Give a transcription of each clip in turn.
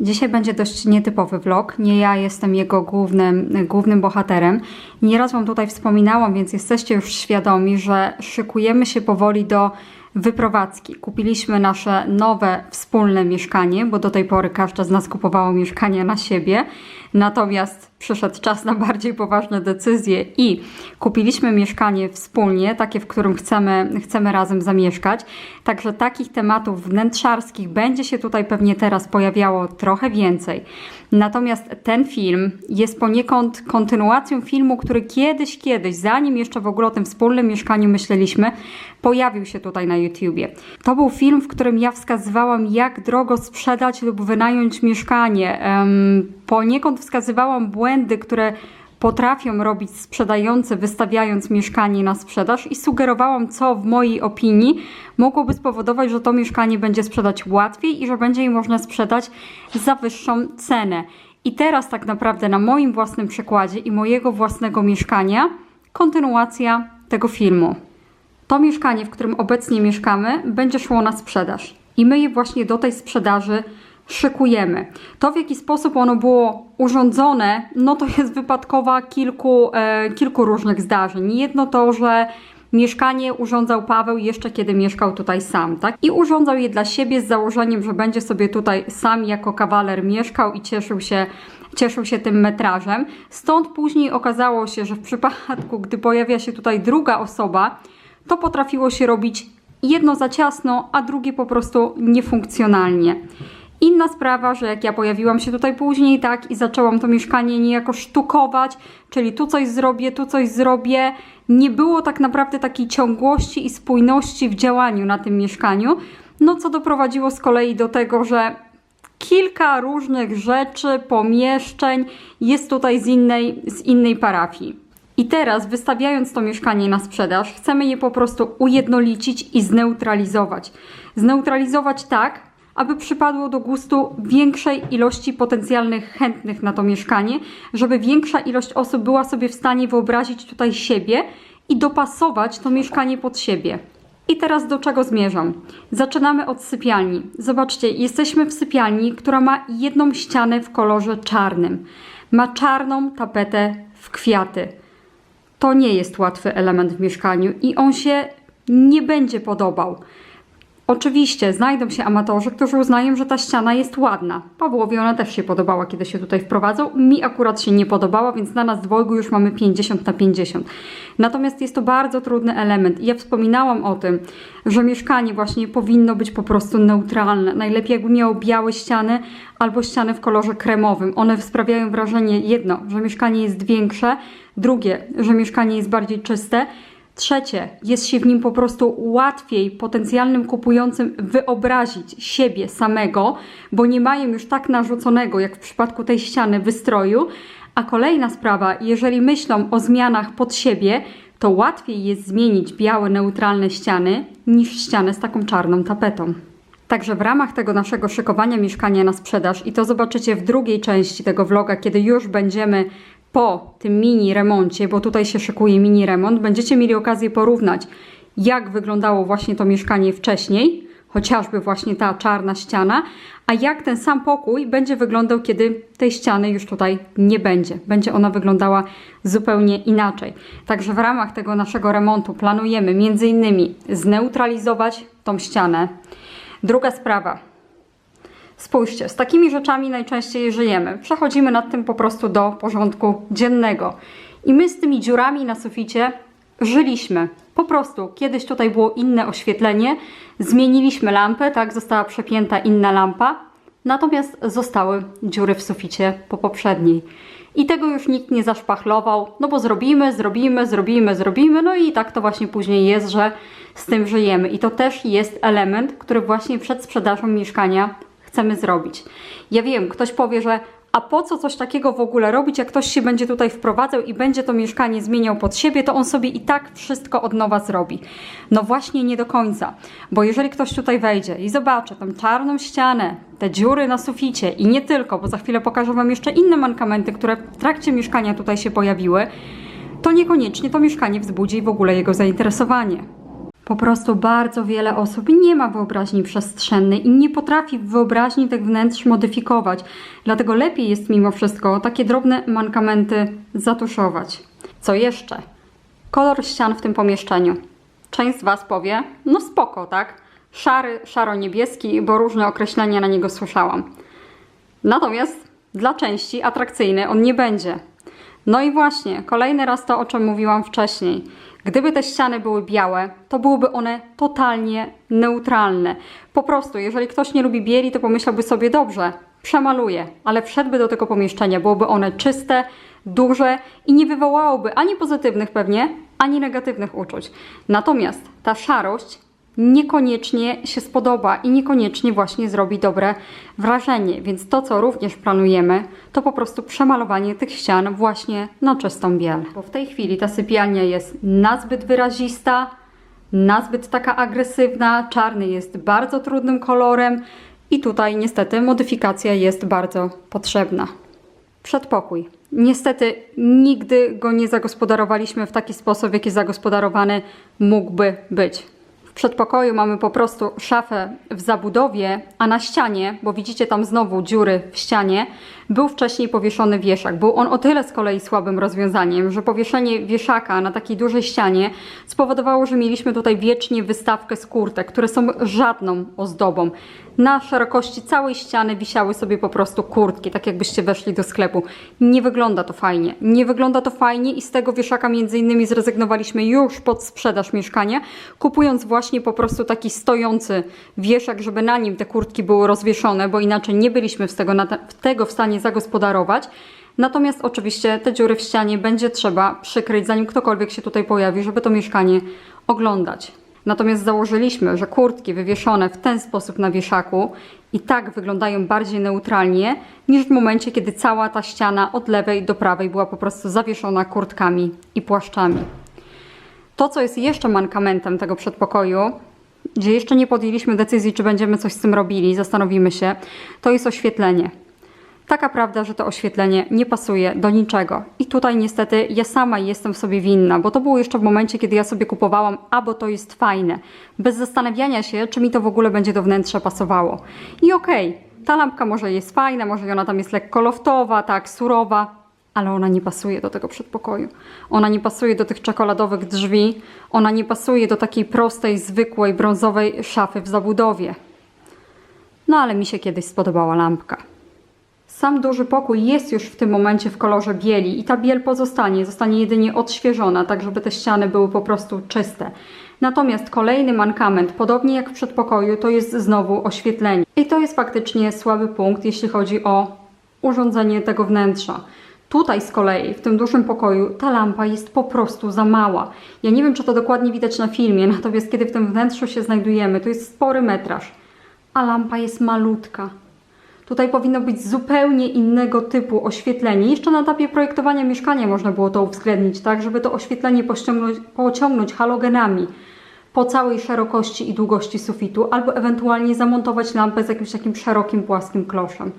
Dzisiaj będzie dość nietypowy vlog. Nie ja jestem jego głównym, głównym bohaterem. Nieraz Wam tutaj wspominałam, więc jesteście już świadomi, że szykujemy się powoli do wyprowadzki. Kupiliśmy nasze nowe wspólne mieszkanie, bo do tej pory każda z nas kupowało mieszkanie na siebie. Natomiast przyszedł czas na bardziej poważne decyzje i kupiliśmy mieszkanie wspólnie, takie, w którym chcemy, chcemy razem zamieszkać. Także takich tematów wnętrzarskich będzie się tutaj pewnie teraz pojawiało trochę więcej. Natomiast ten film jest poniekąd kontynuacją filmu, który kiedyś, kiedyś, zanim jeszcze w ogóle o tym wspólnym mieszkaniu myśleliśmy, pojawił się tutaj na YouTubie. To był film, w którym ja wskazywałam, jak drogo sprzedać lub wynająć mieszkanie. Um, poniekąd wskazywałam błędy, które potrafią robić sprzedający, wystawiając mieszkanie na sprzedaż i sugerowałam, co w mojej opinii mogłoby spowodować, że to mieszkanie będzie sprzedać łatwiej i że będzie je można sprzedać za wyższą cenę. I teraz tak naprawdę na moim własnym przykładzie i mojego własnego mieszkania kontynuacja tego filmu. To mieszkanie, w którym obecnie mieszkamy, będzie szło na sprzedaż. I my je właśnie do tej sprzedaży szykujemy. To, w jaki sposób ono było urządzone, no to jest wypadkowa kilku, e, kilku różnych zdarzeń. Jedno to, że mieszkanie urządzał Paweł jeszcze kiedy mieszkał tutaj sam, tak? I urządzał je dla siebie z założeniem, że będzie sobie tutaj sam jako kawaler mieszkał i cieszył się cieszył się tym metrażem. Stąd później okazało się, że w przypadku, gdy pojawia się tutaj druga osoba, to potrafiło się robić jedno za ciasno, a drugie po prostu niefunkcjonalnie. Inna sprawa, że jak ja pojawiłam się tutaj później, tak, i zaczęłam to mieszkanie niejako sztukować, czyli tu coś zrobię, tu coś zrobię, nie było tak naprawdę takiej ciągłości i spójności w działaniu na tym mieszkaniu, no co doprowadziło z kolei do tego, że kilka różnych rzeczy, pomieszczeń jest tutaj z innej, z innej parafii. I teraz, wystawiając to mieszkanie na sprzedaż, chcemy je po prostu ujednolicić i zneutralizować. Zneutralizować tak, aby przypadło do gustu większej ilości potencjalnych chętnych na to mieszkanie, żeby większa ilość osób była sobie w stanie wyobrazić tutaj siebie i dopasować to mieszkanie pod siebie. I teraz do czego zmierzam? Zaczynamy od sypialni. Zobaczcie, jesteśmy w sypialni, która ma jedną ścianę w kolorze czarnym. Ma czarną tapetę w kwiaty. To nie jest łatwy element w mieszkaniu i on się nie będzie podobał. Oczywiście znajdą się amatorzy, którzy uznają, że ta ściana jest ładna. Pawłowi ona też się podobała, kiedy się tutaj wprowadzał. Mi akurat się nie podobała, więc na nas dwojgu już mamy 50 na 50. Natomiast jest to bardzo trudny element. Ja wspominałam o tym, że mieszkanie właśnie powinno być po prostu neutralne. Najlepiej jakby miało białe ściany albo ściany w kolorze kremowym. One sprawiają wrażenie jedno, że mieszkanie jest większe, drugie, że mieszkanie jest bardziej czyste. Trzecie, jest się w nim po prostu łatwiej potencjalnym kupującym wyobrazić siebie samego, bo nie mają już tak narzuconego, jak w przypadku tej ściany, wystroju. A kolejna sprawa, jeżeli myślą o zmianach pod siebie, to łatwiej jest zmienić białe, neutralne ściany niż ścianę z taką czarną tapetą. Także w ramach tego naszego szykowania mieszkania na sprzedaż, i to zobaczycie w drugiej części tego vloga, kiedy już będziemy po tym mini remoncie, bo tutaj się szykuje mini remont, będziecie mieli okazję porównać, jak wyglądało właśnie to mieszkanie wcześniej, chociażby właśnie ta czarna ściana, a jak ten sam pokój będzie wyglądał, kiedy tej ściany już tutaj nie będzie. Będzie ona wyglądała zupełnie inaczej. Także w ramach tego naszego remontu planujemy między innymi zneutralizować tą ścianę. Druga sprawa, Spójrzcie, z takimi rzeczami najczęściej żyjemy. Przechodzimy nad tym po prostu do porządku dziennego. I my z tymi dziurami na suficie żyliśmy. Po prostu kiedyś tutaj było inne oświetlenie, zmieniliśmy lampę, tak, została przepięta inna lampa, natomiast zostały dziury w suficie po poprzedniej. I tego już nikt nie zaszpachlował, no bo zrobimy, zrobimy, zrobimy, zrobimy, no i tak to właśnie później jest, że z tym żyjemy. I to też jest element, który właśnie przed sprzedażą mieszkania chcemy zrobić. Ja wiem, ktoś powie, że a po co coś takiego w ogóle robić, jak ktoś się będzie tutaj wprowadzał i będzie to mieszkanie zmieniał pod siebie, to on sobie i tak wszystko od nowa zrobi. No właśnie nie do końca, bo jeżeli ktoś tutaj wejdzie i zobaczy tą czarną ścianę, te dziury na suficie i nie tylko, bo za chwilę pokażę Wam jeszcze inne mankamenty, które w trakcie mieszkania tutaj się pojawiły, to niekoniecznie to mieszkanie wzbudzi w ogóle jego zainteresowanie. Po prostu bardzo wiele osób nie ma wyobraźni przestrzennej i nie potrafi wyobraźni tych wnętrz modyfikować. Dlatego lepiej jest mimo wszystko takie drobne mankamenty zatuszować. Co jeszcze? Kolor ścian w tym pomieszczeniu. Część z Was powie, no spoko, tak? Szary, szaro-niebieski, bo różne określenia na niego słyszałam. Natomiast dla części atrakcyjny on nie będzie. No i właśnie, kolejny raz to, o czym mówiłam wcześniej. Gdyby te ściany były białe, to byłyby one totalnie neutralne. Po prostu, jeżeli ktoś nie lubi bieli, to pomyślałby sobie dobrze, przemaluję, ale wszedłby do tego pomieszczenia, byłoby one czyste, duże i nie wywołałoby ani pozytywnych pewnie, ani negatywnych uczuć. Natomiast ta szarość niekoniecznie się spodoba i niekoniecznie właśnie zrobi dobre wrażenie. Więc to, co również planujemy, to po prostu przemalowanie tych ścian właśnie na czystą biel. Bo w tej chwili ta sypialnia jest nazbyt wyrazista, nazbyt taka agresywna, czarny jest bardzo trudnym kolorem i tutaj niestety modyfikacja jest bardzo potrzebna. Przedpokój. Niestety nigdy go nie zagospodarowaliśmy w taki sposób, w jaki zagospodarowany mógłby być. W przedpokoju mamy po prostu szafę w zabudowie, a na ścianie, bo widzicie tam znowu dziury w ścianie, był wcześniej powieszony wieszak. Był on o tyle z kolei słabym rozwiązaniem, że powieszenie wieszaka na takiej dużej ścianie spowodowało, że mieliśmy tutaj wiecznie wystawkę z kurtek, które są żadną ozdobą. Na szerokości całej ściany wisiały sobie po prostu kurtki, tak jakbyście weszli do sklepu. Nie wygląda to fajnie. Nie wygląda to fajnie i z tego wieszaka między innymi zrezygnowaliśmy już pod sprzedaż mieszkania, kupując właśnie po prostu taki stojący wieszak, żeby na nim te kurtki były rozwieszone, bo inaczej nie byliśmy z tego, tego w stanie zagospodarować. Natomiast oczywiście te dziury w ścianie będzie trzeba przykryć, zanim ktokolwiek się tutaj pojawi, żeby to mieszkanie oglądać. Natomiast założyliśmy, że kurtki wywieszone w ten sposób na wieszaku i tak wyglądają bardziej neutralnie niż w momencie, kiedy cała ta ściana od lewej do prawej była po prostu zawieszona kurtkami i płaszczami. To, co jest jeszcze mankamentem tego przedpokoju, gdzie jeszcze nie podjęliśmy decyzji, czy będziemy coś z tym robili, zastanowimy się, to jest oświetlenie. Taka prawda, że to oświetlenie nie pasuje do niczego. I tutaj niestety ja sama jestem sobie winna, bo to było jeszcze w momencie, kiedy ja sobie kupowałam, a bo to jest fajne, bez zastanawiania się, czy mi to w ogóle będzie do wnętrza pasowało. I okej, okay, ta lampka może jest fajna, może ona tam jest lekko loftowa, tak, surowa, ale ona nie pasuje do tego przedpokoju. Ona nie pasuje do tych czekoladowych drzwi, ona nie pasuje do takiej prostej, zwykłej, brązowej szafy w zabudowie. No ale mi się kiedyś spodobała lampka. Sam duży pokój jest już w tym momencie w kolorze bieli i ta biel pozostanie, zostanie jedynie odświeżona, tak żeby te ściany były po prostu czyste. Natomiast kolejny mankament, podobnie jak w przedpokoju, to jest znowu oświetlenie. I to jest faktycznie słaby punkt, jeśli chodzi o urządzenie tego wnętrza. Tutaj z kolei, w tym dużym pokoju, ta lampa jest po prostu za mała. Ja nie wiem, czy to dokładnie widać na filmie, natomiast kiedy w tym wnętrzu się znajdujemy, to jest spory metraż, a lampa jest malutka. Tutaj powinno być zupełnie innego typu oświetlenie. Jeszcze na etapie projektowania mieszkania można było to uwzględnić, tak, żeby to oświetlenie pociągnąć halogenami po całej szerokości i długości sufitu, albo ewentualnie zamontować lampę z jakimś takim szerokim, płaskim kloszem.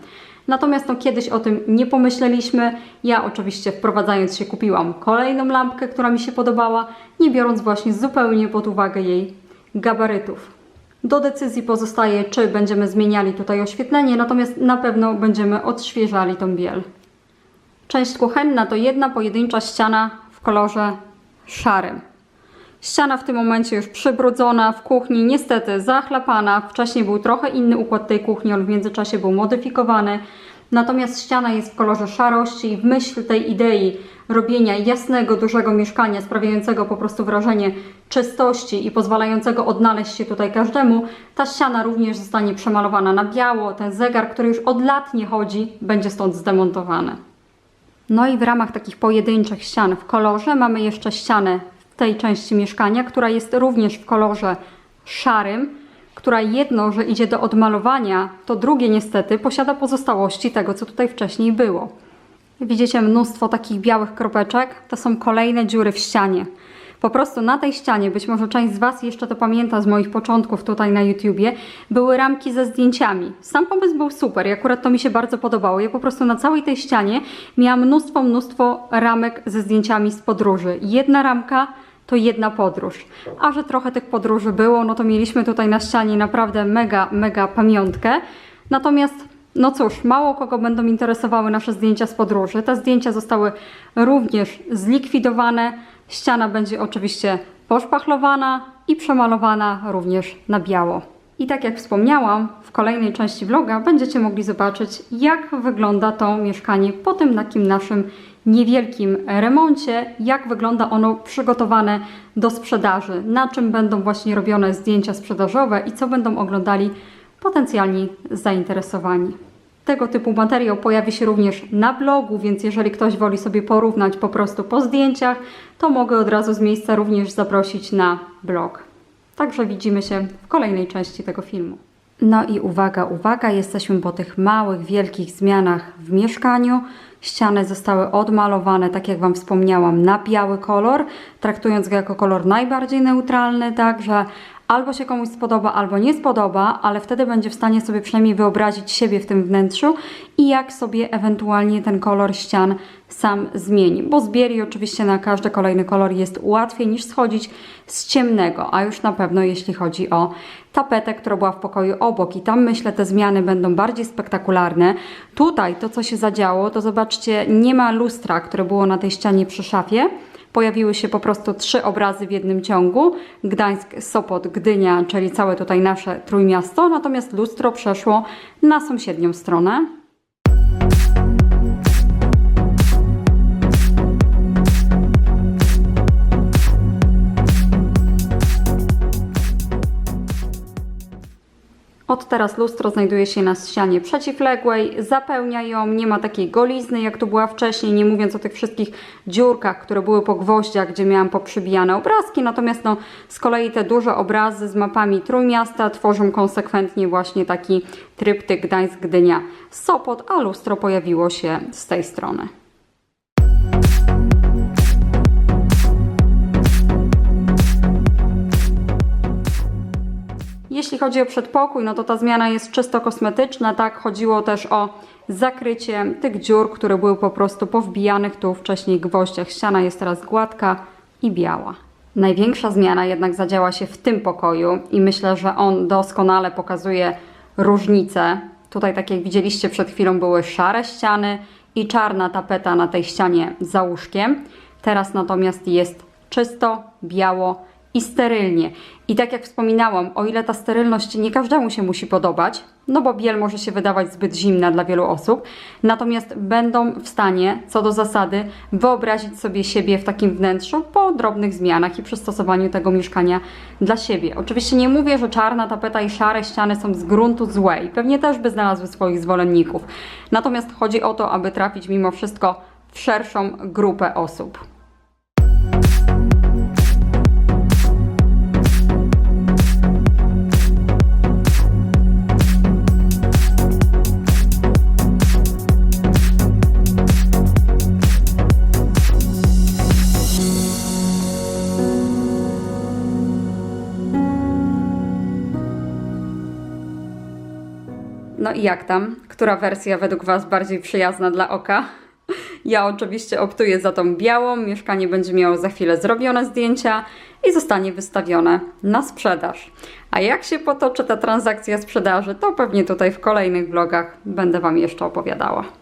Natomiast no, kiedyś o tym nie pomyśleliśmy. Ja oczywiście wprowadzając się kupiłam kolejną lampkę, która mi się podobała, nie biorąc właśnie zupełnie pod uwagę jej gabarytów. Do decyzji pozostaje, czy będziemy zmieniali tutaj oświetlenie, natomiast na pewno będziemy odświeżali tą biel. Część kuchenna to jedna pojedyncza ściana w kolorze szarym. Ściana w tym momencie już przybrudzona, w kuchni niestety zachlapana. Wcześniej był trochę inny układ tej kuchni, on w międzyczasie był modyfikowany. Natomiast ściana jest w kolorze szarości i w myśl tej idei robienia jasnego, dużego mieszkania, sprawiającego po prostu wrażenie czystości i pozwalającego odnaleźć się tutaj każdemu, ta ściana również zostanie przemalowana na biało. Ten zegar, który już od lat nie chodzi, będzie stąd zdemontowany. No i w ramach takich pojedynczych ścian w kolorze mamy jeszcze ścianę w tej części mieszkania, która jest również w kolorze szarym, która jedno, że idzie do odmalowania, to drugie niestety posiada pozostałości tego, co tutaj wcześniej było. Widzicie mnóstwo takich białych kropeczek? To są kolejne dziury w ścianie. Po prostu na tej ścianie, być może część z Was jeszcze to pamięta z moich początków tutaj na YouTubie, były ramki ze zdjęciami. Sam pomysł był super i akurat to mi się bardzo podobało. Ja po prostu na całej tej ścianie miałam mnóstwo, mnóstwo ramek ze zdjęciami z podróży. Jedna ramka to jedna podróż. A że trochę tych podróży było, no to mieliśmy tutaj na ścianie naprawdę mega, mega pamiątkę. Natomiast, no cóż, mało kogo będą interesowały nasze zdjęcia z podróży. Te zdjęcia zostały również zlikwidowane. Ściana będzie oczywiście poszpachlowana i przemalowana również na biało. I tak jak wspomniałam, w kolejnej części vloga będziecie mogli zobaczyć, jak wygląda to mieszkanie po tym takim naszym niewielkim remoncie, jak wygląda ono przygotowane do sprzedaży, na czym będą właśnie robione zdjęcia sprzedażowe i co będą oglądali potencjalni zainteresowani. Tego typu materiał pojawi się również na blogu, więc jeżeli ktoś woli sobie porównać po prostu po zdjęciach, to mogę od razu z miejsca również zaprosić na blog. Także widzimy się w kolejnej części tego filmu. No i uwaga, uwaga, jesteśmy po tych małych, wielkich zmianach w mieszkaniu. Ściany zostały odmalowane, tak jak Wam wspomniałam, na biały kolor, traktując go jako kolor najbardziej neutralny, także albo się komuś spodoba, albo nie spodoba, ale wtedy będzie w stanie sobie przynajmniej wyobrazić siebie w tym wnętrzu i jak sobie ewentualnie ten kolor ścian sam zmieni. Bo z oczywiście na każdy kolejny kolor jest łatwiej niż schodzić z ciemnego, a już na pewno jeśli chodzi o tapetę, która była w pokoju obok i tam myślę te zmiany będą bardziej spektakularne. Tutaj to co się zadziało, to zobaczcie, nie ma lustra, które było na tej ścianie przy szafie, pojawiły się po prostu trzy obrazy w jednym ciągu. Gdańsk, Sopot, Gdynia, czyli całe tutaj nasze trójmiasto, natomiast lustro przeszło na sąsiednią stronę. Od teraz lustro znajduje się na ścianie przeciwległej, zapełnia ją, nie ma takiej golizny jak tu była wcześniej, nie mówiąc o tych wszystkich dziurkach, które były po gwoździach, gdzie miałam poprzybijane obrazki, natomiast no, z kolei te duże obrazy z mapami Trójmiasta tworzą konsekwentnie właśnie taki tryptyk Gdańsk, Gdynia, Sopot, a lustro pojawiło się z tej strony. Jeśli chodzi o przedpokój, no to ta zmiana jest czysto kosmetyczna, tak? Chodziło też o zakrycie tych dziur, które były po prostu powbijanych tu wcześniej gwoździach. Ściana jest teraz gładka i biała. Największa zmiana jednak zadziała się w tym pokoju i myślę, że on doskonale pokazuje różnicę. Tutaj, tak jak widzieliście przed chwilą, były szare ściany i czarna tapeta na tej ścianie za łóżkiem. Teraz natomiast jest czysto, biało i sterylnie. I tak jak wspominałam, o ile ta sterylność nie każdemu się musi podobać, no bo biel może się wydawać zbyt zimna dla wielu osób, natomiast będą w stanie, co do zasady, wyobrazić sobie siebie w takim wnętrzu po drobnych zmianach i przystosowaniu tego mieszkania dla siebie. Oczywiście nie mówię, że czarna tapeta i szare ściany są z gruntu złe i pewnie też by znalazły swoich zwolenników. Natomiast chodzi o to, aby trafić mimo wszystko w szerszą grupę osób. Jak tam? Która wersja według Was bardziej przyjazna dla oka? Ja oczywiście optuję za tą białą. Mieszkanie będzie miało za chwilę zrobione zdjęcia i zostanie wystawione na sprzedaż. A jak się potoczy ta transakcja sprzedaży, to pewnie tutaj w kolejnych vlogach będę Wam jeszcze opowiadała.